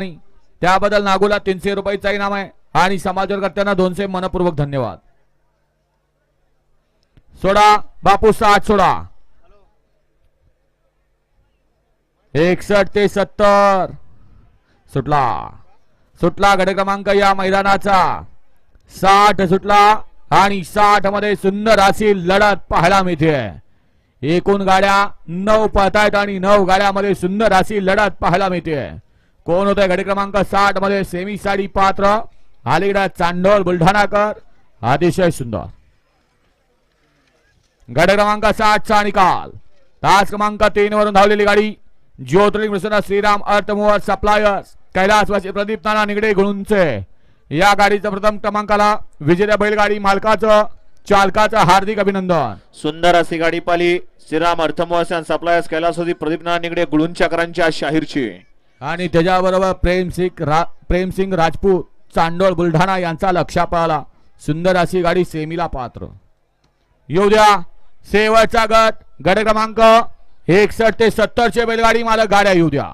नाही. त्याबद्दल नागोला तीनशे रुपयाचा इनाम आहे आणि समाजकर्त्यांना दोनशे मनपूर्वक धन्यवाद. सोडा बापू साठ सोडा. एकसठ ते सत्तर. सुटला. सुटला गड क्रमांक या मैदानाचा. साठ सुटला आणि साठमध्ये सुंदर अशी लढत पाहायला मिळते. एकूण गाड्या नऊ पळतायत आणि नऊ गाड्यामध्ये सुंदर अशी लढत पाहायला मिळते. कोण होतोय गडी क्रमांक साठमध्ये? सेमी साडी पात्र अलीकडे चांडोल बुलढाणाकर अतिशय सुंदर. गड क्रमांक साठ चा निकाल. तास क्रमांक तीन वरून धावलेली गाडी ज्योतिर्लिंग प्रसन्न श्रीराम अर्थमोहर सप्लायर्स कैलासवासी प्रदीप नाना निगडे गुळूंचे या गाडीचा प्रथम क्रमांकाला विजेत्या बैलगाडी मालकाचं चालकाचं हार्दिक अभिनंदन. सुंदर अशी गाडी पाली श्रीराम अर्थमोहसन सप्लायर्स कैलासवासी प्रदीप नाना निगडे गुळूंच्याकरांच्या शाहीरची. आणि त्याच्याबरोबर प्रेमसिंग रा प्रेमसिंग राजपूत चांडोळ बुलढाणा यांचा लक्षा पळाला सुंदर अशी गाडी सेमीला पात्र. येऊ द्या. शेवटचा गट गट क्रमांक एकसष्ट ते सत्तरचे बैलगाडी मालक गाड्या येऊ द्या.